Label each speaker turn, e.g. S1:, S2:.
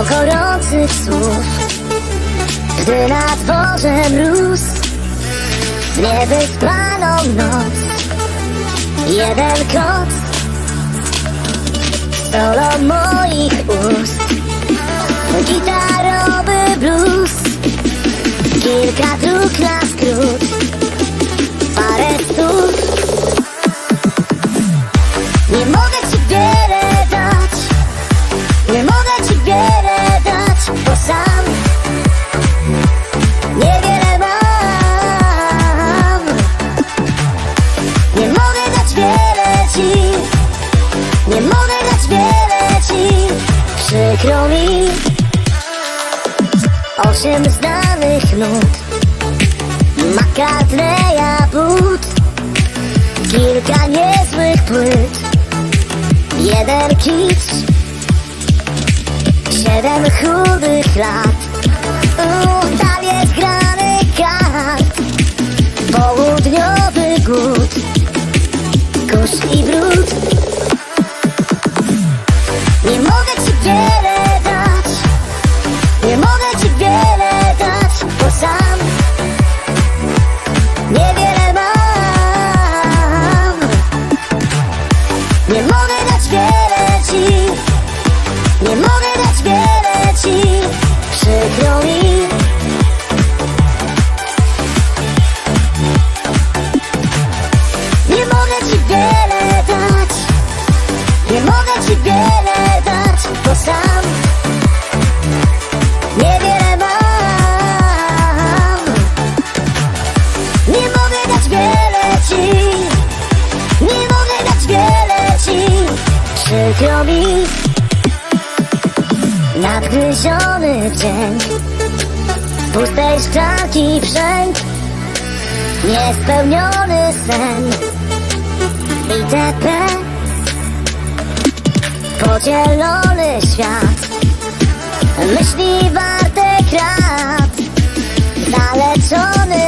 S1: do gorących słów Gdy nad dworze mróz Niewyspaną noc Jeden koc Solo moich ust. Gitarowy blues Kilka dróg na Mi Osiem znanych nut. McCartneya but. Kilka niezłych płyt. Jeden kicz Siedem chudych lat. Talię zgrany kart. Południowy głód. Kurz i brud. Nie mogę ci wiele Bo sam. Mam. Nie mogę dać wiele ci. Nie mogę dać wiele ci. Przykro mi. Nadgryziony dzień. Pustej szklanki brzęk Niespełniony sen. Itp podzielony świat. Myśli warte krat Zaleczony